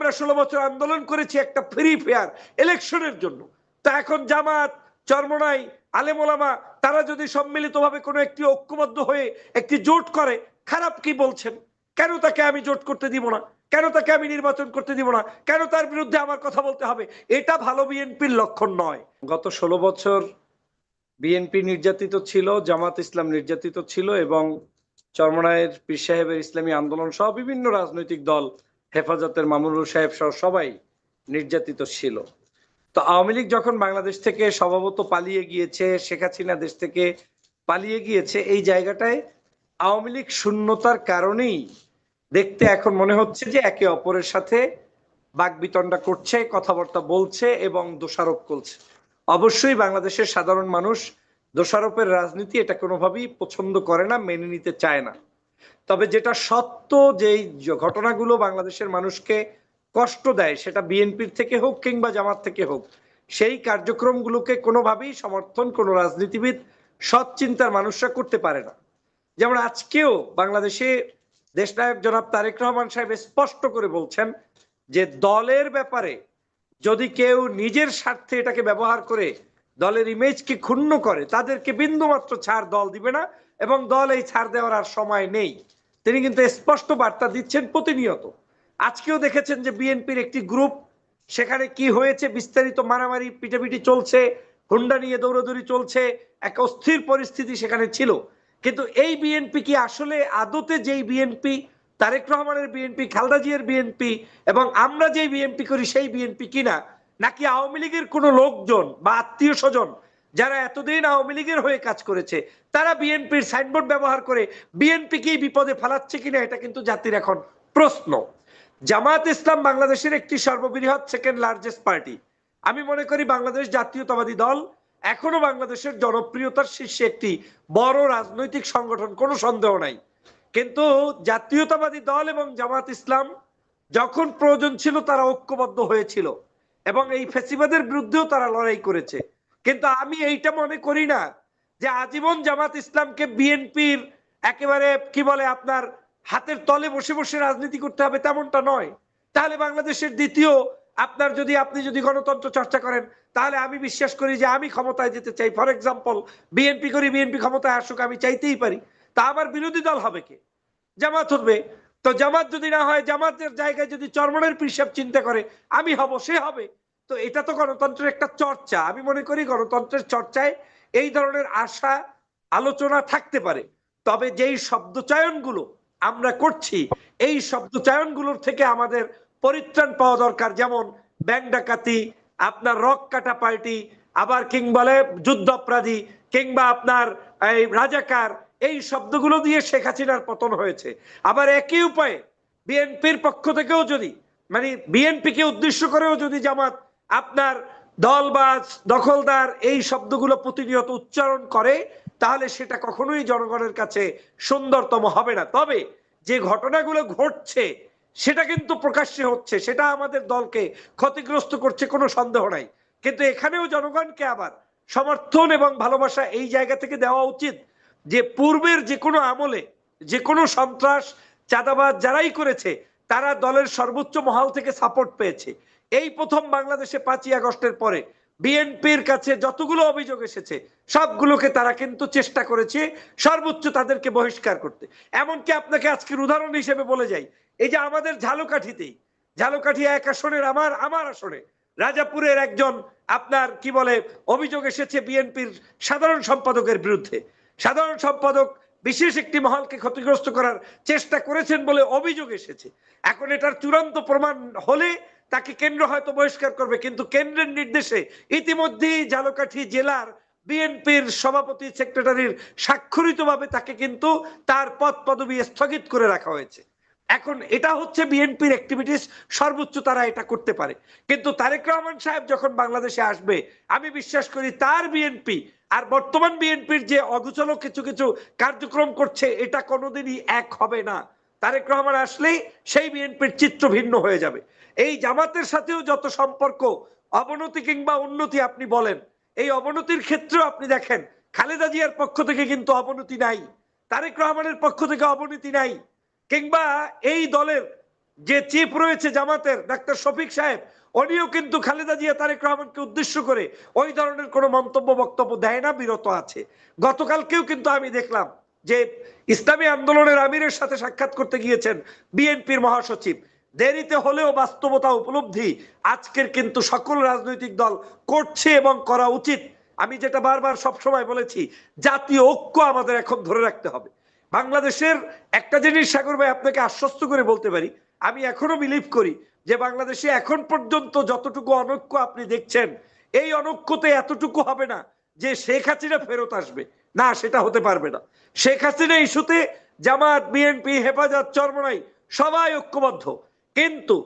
আমরা ষোলো বছর আন্দোলন করেছি একটা ফ্রি ফেয়ার ইলেকশনের জন্য। তা এখন জামাত, চরমনাই আলেমোলামা তারা যদি সম্মিলিতভাবে কোনো একটি ঐক্যবদ্ধ হয়ে একটি জোট করে, খারাপ কি বলছেন? কেন তাকে আমি জোট করতে দিব না? কেন তাকে আমি নির্বাচন করতে দিব না? কেন তার বিরুদ্ধে আমার কথা বলতে হবে? এটা ভালো বিএনপির লক্ষণ নয়। গত ষোলো বছর বিএনপি নির্যাতিত ছিল, জামাত ইসলাম নির্যাতিত ছিল এবং চরমনায়ের পীর সাহেবের ইসলামী আন্দোলন সহ বিভিন্ন রাজনৈতিক দল হেফাজতের মামুনুর সাহেব সহ সবাই নির্যাতিত ছিল। তো আওয়ামী লীগ যখন বাংলাদেশ থেকে স্বভাবত পালিয়ে গিয়েছে, শেখ হাসিনা দেশ থেকে পালিয়ে গিয়েছে, এই জায়গাটায় আওয়ামী লীগ শূন্যতার কারণেই দেখতে এখন মনে হচ্ছে যে একে অপরের সাথে বাকবিতণ্ডা করছে, কথাবার্তা বলছে এবং দোষারোপ করছে। অবশ্যই বাংলাদেশের সাধারণ মানুষ দোষারোপের রাজনীতি এটা কোনোভাবেই পছন্দ করে না, মেনে নিতে চায় না। তবে যেটা সত্য যেই ঘটনাগুলো বাংলাদেশের মানুষকে কষ্ট দেয়, সেটা বিএনপির থেকে হোক কিংবা জামাত থেকে হোক, সেই কার্যক্রমগুলোকে কোনোভাবেই সমর্থন কোনো রাজনীতিবিদ সৎ চিন্তার মানুষরা করতে পারে না। যেমন আজকেও বাংলাদেশে দেশনায়ক জনাব তারেক রহমান সাহেব স্পষ্ট করে বলছেন যে দলের ব্যাপারে যদি কেউ নিজের স্বার্থে এটাকে ব্যবহার করে দলের ইমেজকে ক্ষুণ্ণ করে, তাদেরকে বিন্দুমাত্র ছাড় দল দিবে না এবং দল এই ছাড় দেওয়ার আর সময় নেই। তিনি কিন্তু স্পষ্ট বার্তা দিচ্ছেন প্রতিনিয়ত। আজকেও দেখেছেন যে বিএনপির একটি গ্রুপ সেখানে কি হয়েছে, বিস্তারিত মারামারি, পিটাপিটি চলছে, হুন্ডা নিয়ে দৌড়াদৌড়ি চলছে, এক অস্থির পরিস্থিতি সেখানে ছিল। কিন্তু এই বিএনপি কি আসলে আদতে যেই বিএনপি, তারেক রহমানের বিএনপি, খালদা জিয়ার বিএনপি এবং আমরা যেই বিএনপি করি সেই বিএনপি কিনা নাকি আওয়ামী লীগের কোনো লোকজন বা আত্মীয় স্বজন যারা এতদিন আওয়ামী লীগের হয়ে কাজ করেছে, তারা বিএনপির সাইনবোর্ড ব্যবহার করে বিএনপি কি বিপদে ফেলাচ্ছে কিনা এটা কিন্তু জাতির এখন প্রশ্ন। জামাত ইসলাম বাংলাদেশের একটি সর্ববৃহৎ সেকেন্ড লার্জেস্ট পার্টি আমি মনে করি বাংলাদেশ জাতীয়তাবাদী দল, এখনও বাংলাদেশের জনপ্রিয়তার শীর্ষে একটি বড় রাজনৈতিক সংগঠন, কোনো সন্দেহ নাই। কিন্তু জাতীয়তাবাদী দল এবং জামাত ইসলাম যখন প্রয়োজন ছিল তারা ঐক্যবদ্ধ হয়েছিল। এবং এই ফেসিবাদের বিরুদ্ধেও তারা লড়াই করেছে। কিন্তু আমি এইটা মনে করি না যে আজীবন জামাত ইসলামকে বিএনপির একেবারে, কি বলে আপনার, হাতের তলে বসে বসে রাজনীতি করতে হবে তেমনটা নয়। তাহলে বাংলাদেশের দ্বিতীয়, আপনার যদি, আপনি যদি গণতন্ত্র চর্চা করেন, তাহলে আমি বিশ্বাস করি যে আমি ক্ষমতায় যেতে চাই। ফর এক্সাম্পল, বিএনপি করি, বিএনপি ক্ষমতায় আসুক, আমি চাইতেই পারি। তা আমার বিরোধী দল হবে কে? জামাত হবে। তো জামাত যদি না হয়, জামাতের জায়গায় যদি চরমনের পিসাব চিন্তা করে, আমি হব, সে হবে। তো এটা তো গণতন্ত্রের একটা চর্চা। আমি মনে করি গণতন্ত্রের চর্চায় এই ধরনের আশা, আলোচনা থাকতে পারে। তবে যেই শব্দচয়নগুলো আমরা করছি, এই শব্দচয়নগুলোর থেকে আমাদের পরিত্রাণ পাওয়া দরকার। যেমন ব্যাংক ডাকাতি, আপনার রক কাটা পার্টি, আবার কিং বলে যুদ্ধ অপরাধী কিংবা আপনার এই রাজাকার এই শব্দগুলো দিয়ে শেখ হাসিনার পতন হয়েছে। আবার একই উপায়ে বিএনপির পক্ষ থেকেও যদি মানে বিএনপিকে উদ্দেশ্য করেও যদি জামাত আপনার দলবাজ, দখলদার এই শব্দগুলো প্রতিনিয়ত উচ্চারণ করে, তাহলে সেটা কখনোই জনগণের কাছে সুন্দরতম হবে না। তবে যে ঘটনাগুলো ঘটছে, সেটা কিন্তু প্রকাশ্যে হচ্ছে, সেটা আমাদের দলকে ক্ষতিগ্রস্ত করছে কোনো সন্দেহ নাই। কিন্তু এখানেও জনগণকে আবার সমর্থন এবং ভালোবাসা এই জায়গা থেকে দেওয়া উচিত। যে পূর্বের যে কোনো আমলে যে কোনো সন্ত্রাস চাঁদাবাদ যারাই করেছে, তারা দলের সর্বোচ্চ মহল থেকে সাপোর্ট পেয়েছে। এই প্রথম বাংলাদেশে পাঁচই আগস্টের পরে বিএনপির কাছে যতগুলো অভিযোগ এসেছে, সবগুলোকে তারা কিন্তু চেষ্টা করেছে সর্বোচ্চ তাদেরকে বহিষ্কার করতে। এমনকি আপনাকে আজকের উদাহরণ হিসেবে বলে যাই, এই যে আমাদের ঝালকাঠিতেই, ঝালকাঠি এক আসনের আমার আমার আসনে, রাজাপুরের একজন আপনার কি বলে, অভিযোগ এসেছে বিএনপির সাধারণ সম্পাদকের বিরুদ্ধে। সাধারণ সম্পাদক বিশেষ একটি মহলকে ক্ষতিগ্রস্ত করার চেষ্টা করেছেন বলে অভিযোগ এসেছে। এখন এটার চূড়ান্ত প্রমাণ হলে তাকে কেন্দ্র হয়তো বহিষ্কার করবে, কিন্তু কেন্দ্রের নির্দেশে ইতিমধ্যেই ঝালকাঠি জেলার বিএনপির সভাপতি, সেক্রেটারির স্বাক্ষরিতভাবে তাকে কিন্তু তার পদ পদবি স্থগিত করে রাখা হয়েছে। এখন এটা হচ্ছে বিএনপির অ্যাক্টিভিটিস সর্বোচ্চ তারা এটা করতে পারে। কিন্তু তারেক রহমান সাহেব যখন বাংলাদেশে আসবে, আমি বিশ্বাস করি তার বিএনপি আর বর্তমান বিএনপির যে অগুচল কিছু কিছু কার্যক্রম করছে, এটা কোনোদিনই এক হবে না। তারেক রহমান আসলেই সেই বিএনপির চিত্র ভিন্ন হয়ে যাবে। এই জামাতের সাথেও যত সম্পর্ক, অবনতি কিংবা উন্নতি আপনি বলেন, এই অবনতির ক্ষেত্রেও আপনি দেখেন, খালেদা জিয়ার পক্ষ থেকে কিন্তু অবনতি নাই, তারেক রহমানের পক্ষ থেকে অবনতি নাই। কিংবা এই দলের যে চিফ রয়েছে জামাতের, ডাক্তার শফিক সাহেব উনিও কিন্তু খালেদা জিয়া, তারেক রহমানকে উদ্দেশ্য করে ওই ধরনের কোনো মন্তব্য, বক্তব্য দেয় না, বিরত আছে। গতকালকেও কিন্তু আমি দেখলাম যে ইসলামী আন্দোলনের আমিরের সাথে সাক্ষাৎ করতে গিয়েছেন বিএনপির মহাসচিব। দেরিতে হলেও বাস্তবতা উপলব্ধি। আজকের কিন্তু সকল রাজনৈতিক দল করছে এবং করা উচিত। আমি যেটা বারবার সব সময় বলেছি, জাতীয় ঐক্য আমাদের এখন ধরে রাখতে হবে। বাংলাদেশের একটা জিনিস সাগর ভাই আপনাকে আশ্বস্ত করে বলতে পারি, আমি এখনও বিলিভ করি যে বাংলাদেশে এখন পর্যন্ত যতটুকু অনৈক্য আপনি দেখছেন, এই অনৈক্যতে এতটুকু হবে না যে শেখ হাসিনা ফেরত আসবে। না, সেটা হতে পারবে না। শেখ হাসিনা ইস্যুতে জামাত বিএনপি হেফাজত, চরমনাই সবাই ঐক্যবদ্ধ। কিন্তু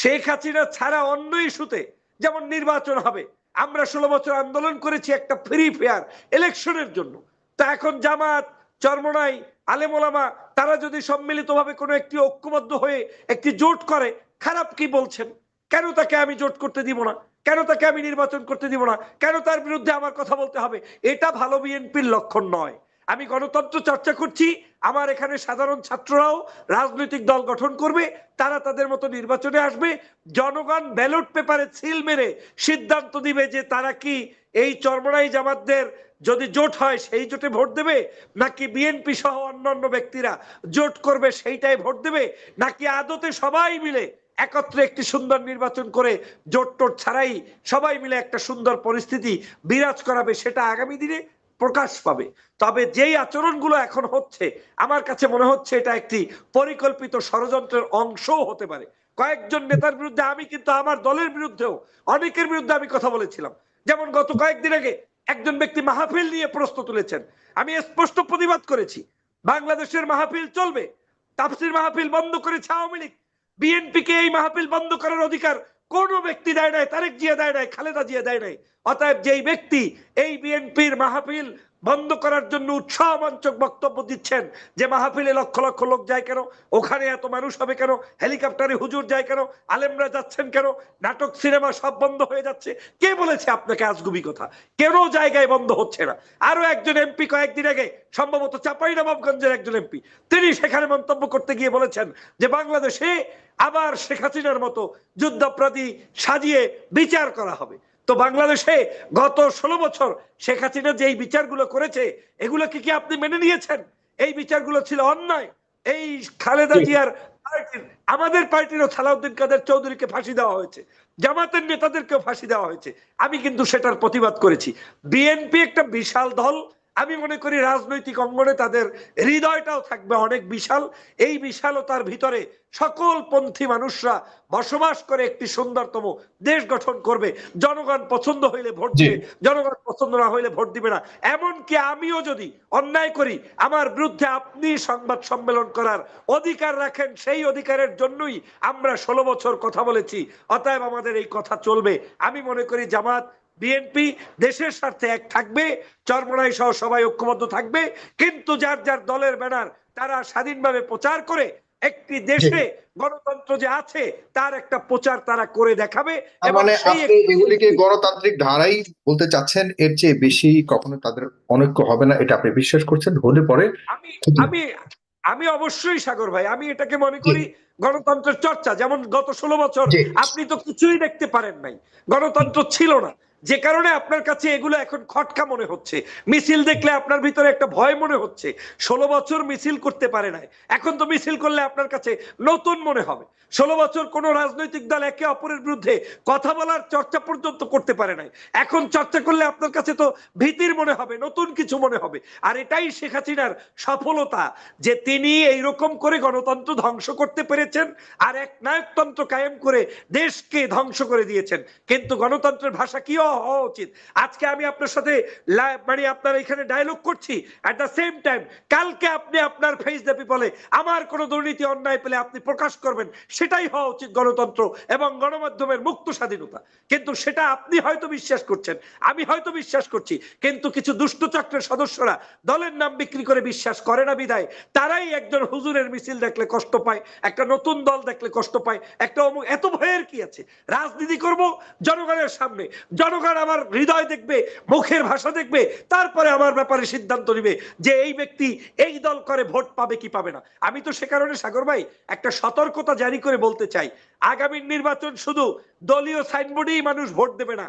শেখ হাসিনা ছাড়া অন্য ইস্যুতে যেমন নির্বাচন হবে, আমরা ষোলো বছর আন্দোলন করেছি একটা ফ্রি ফেয়ার ইলেকশনের জন্য। তা এখন জামাত চরমনাই আলেমোলামা তারা যদি সম্মিলিতভাবে কোনো একটি ঐক্যবদ্ধ হয়ে একটি জোট করে, খারাপ কি বলছেন? কেন তাকে আমি জোট করতে দিব না? কেন তাকে আমি নির্বাচন করতে দিব না? কেন তার বিরুদ্ধে আমার কথা বলতে হবে? এটা ভালো বিএনপির লক্ষণ নয়। আমি গণতন্ত্র চর্চা করছি আমার এখানে সাধারণ ছাত্ররাও রাজনৈতিক দল গঠন করবে, তারা তাদের মতো নির্বাচনে আসবে। জনগণ ব্যালট পেপারে সিল মেরে সিদ্ধান্ত দিবে যে তারা কি এই চরমরাই জামাতদের যদি জোট হয় সেই জোটে ভোট দেবে, নাকি বিএনপি সহ অন্যান্য ব্যক্তিরা জোট করবে সেইটাই ভোট দেবে, নাকি আদতে সবাই মিলে একত্রে একটি সুন্দর নির্বাচন করে জোট টোট ছাড়াই সবাই মিলে একটা সুন্দর পরিস্থিতি বিরাজ করাবে সেটা আগামী দিনে? প্রকাশ পাবে। তবে যেই আচরণগুলো এখন হচ্ছে, আমার কাছে মনে হচ্ছে এটা একটি পরিকল্পিত ষড়যন্ত্রের অংশও হতে পারে। কয়েকজন নেতার বিরুদ্ধে আমি কিন্তু আমার দলের বিরুদ্ধেও অনেকের বিরুদ্ধে আমি কথা বলেছিলাম। যেমন গত কয়েকদিন আগে একজন ব্যক্তি মাহফিল নিয়ে প্রশ্ন তুলেছেন। আমি স্পষ্ট প্রতিবাদ করেছি। বাংলাদেশের মাহফিল চলবে। তাফসির মাহফিল বন্ধ করেছে আওয়ামী লীগ। বিএনপি কে এই মাহফিল বন্ধ করার অধিকার কোন ব্যক্তি দেয় নাই, তারেক জিয়া দেয় নাই, খালেদা জিয়া দেয় নাই। অতএব যেই ব্যক্তি এই বিএনপির মাহফিল বন্ধ করার জন্য উৎসাহবাঞ্চক বক্তব্য দিচ্ছেন যে মাহফিলে লক্ষ লক্ষ লোক যায় কেন? ওখানে এত মানুষ হবে কেন? হেলিকপ্টারে হুজুর যায় কেন? আলেমরা যাচ্ছেন কেন? নাটক, সিনেমা সব বন্ধ হয়ে যাচ্ছে। কে বলেছে আপনাকে আজগুবি কথা? কেন জায়গায় বন্ধ হচ্ছে না? আরও একজন এমপি কয়েকদিন আগে, সম্ভবত চাপাইনবাবগঞ্জের একজন এমপি, তিনি সেখানে মন্তব্য করতে গিয়ে বলেছেন যে বাংলাদেশে আবার শেখ হাসিনার মতো যুদ্ধাপরাধী সাজিয়ে বিচার করা হবে। তো বাংলাদেশে গত ষোলো বছর শেখ হাসিনা যে বিচারগুলো করেছে এগুলোকে কি আপনি মেনে নিয়েছেন? এই বিচারগুলো ছিল অন্যায়। এই খালেদা জিয়ার পার্টির আমাদের পার্টিরও সালাউদ্দিন কাদের চৌধুরীকে ফাঁসি দেওয়া হয়েছে। জামাতের নেতাদেরকেও ফাঁসি দেওয়া হয়েছে। আমি কিন্তু সেটার প্রতিবাদ করেছি। বিএনপি একটা বিশাল দল আমি মনে করি রাজনৈতিক অঙ্গনে তাদের হৃদয়টাও থাকবে অনেক বিশাল। এই বিশালতার ভিতরে সকল পন্থী মানুষরা বসবাস করে একটি সুন্দরতম দেশ গঠন করবে। জনগণ পছন্দ হইলে ভোট দিবে জনগণ পছন্দ না হইলে ভোট দিবে না। এমনকি আমিও যদি অন্যায় করি আমার বিরুদ্ধে আপনি সংবাদ সম্মেলন করার অধিকার রাখেন সেই অধিকারের জন্যই আমরা ষোলো বছর কথা বলেছি। অতএব আমাদের এই কথা চলবে। আমি মনে করি জামাত বিএনপি দেশের স্বার্থে এক থাকবে চরমনাই সহ সবাই ঐক্যবদ্ধ থাকবে কিন্তু যার যার দলের ব্যানার তারা স্বাধীনভাবে প্রচার করে একটি দেশে গণতন্ত্র যে আছে তার একটা প্রচার তারা করে দেখাবে এবং মানে আপনি এগুলিকে গণতান্ত্রিক ধারাই বলতে চাচ্ছেন এর চেয়ে বেশি কখনো তাদের অনৈক্য হবে না এটা আপনি বিশ্বাস করছেন হলে পরে আমি আমি আমি অবশ্যই সাগর ভাই আমি এটাকে মনে করি গণতন্ত্রের চর্চা যেমন গত ষোলো বছর আপনি তো কিছুই দেখতে পারেন নাই গণতন্ত্র ছিল না যে কারণে আপনার কাছে এগুলো এখন খটকা মনে হচ্ছে। মিছিল দেখলে আপনার ভিতরে একটা ভয় মনে হচ্ছে। ষোলো বছর মিছিল করতে পারে নাই। এখন তো মিছিল করলে আপনার কাছে নতুন মনে হবে। ষোলো বছর কোন রাজনৈতিক দল একে অপরের বিরুদ্ধে কথা বলার চর্চা পর্যন্ত করতে পারে নাই। এখন চর্চা করলে আপনার কাছে তো ভীতির মনে হবে, নতুন কিছু মনে হবে। আর এটাই শেখ হাসিনার সফলতা, যে তিনি এইরকম করে গণতন্ত্র ধ্বংস করতে পেরেছেন আর এক নায়কতন্ত্র কায়েম করে দেশকে ধ্বংস করে দিয়েছেন। কিন্তু গণতন্ত্রের ভাষা কি হওয়া উচিত। আজকে আমি আপনার সাথে মানে আপনার এখানে ডায়লগ করছি অ্যাট দ্য সেম টাইম কালকে আপনি আপনার ফেস দ্য পিপলে আমার কোনো দুর্নীতি, অন্যায় পেলে আপনি প্রকাশ করবেন, সেটাই হওয়া উচিত গণতন্ত্র এবং গণমাধ্যমের মুক্ত স্বাধীনতা। কিন্তু সেটা আপনি হয়তো বিশ্বাস করছেন, আমি হয়তো বিশ্বাস করছি, কিন্তু কিছু দুষ্ট চক্রের সদস্যরা দলের নাম বিক্রি করে বিশ্বাস করে না বিদায় তারাই একজন হুজুরের মিছিল দেখলে কষ্ট পায়, একটা নতুন দল দেখলে কষ্ট পায়, একটা এত ভয়ের কি আছে? রাজনীতি করব জনগণের সামনে, জনগণ জনগণ আমার হৃদয় দেখবে, মুখের ভাষা দেখবে, তারপরে আমার ব্যাপারে সিদ্ধান্ত নিবে যে এই ব্যক্তি এই দল করে ভোট পাবে কি পাবে না। আমি তো সে কারণে, সাগর ভাই, একটা সতর্কতা জারি করে বলতে চাই। আগামী নির্বাচন শুধু দলীয় সাইনবোর্ডেই মানুষ ভোট দেবে না।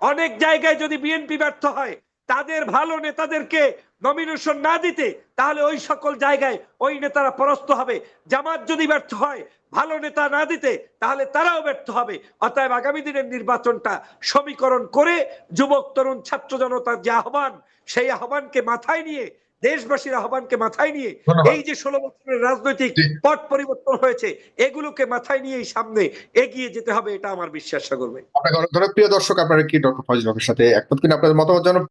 অনেক জায়গায় যদি বিএনপি ব্যর্থ হয়, তাদের ভালো নেতাদেরকে নমিনেশন না দিতে, তাহলে ওই সকল জায়গায় ওই নেতারা পরাস্ত হবে। জামাত যদি ব্যর্থ হয় ভালো নেতা না দিতে তাহলে তারাও ব্যর্থ হবে। অতএব আগামী দিনের নির্বাচনটা সমীকরণ করে যুবক তরুণ ছাত্র জনতার যে আহ্বান সেই আহ্বানকে মাথায় নিয়ে দেশবাসীর আহ্বানকে মাথায় নিয়ে এই যে ষোলো বছরের রাজনৈতিক। পট পরিবর্তন হয়েছে এগুলোকে মাথায় নিয়েই সামনে এগিয়ে যেতে হবে এটা আমার বিশ্বাস সাগর ভাই আপনাকে অনেক ধন্যবাদ। প্রিয় দর্শক আপনারা কি ডক্টর ফজল সাথে একমত কিনা আপনাদের মতামত জানান।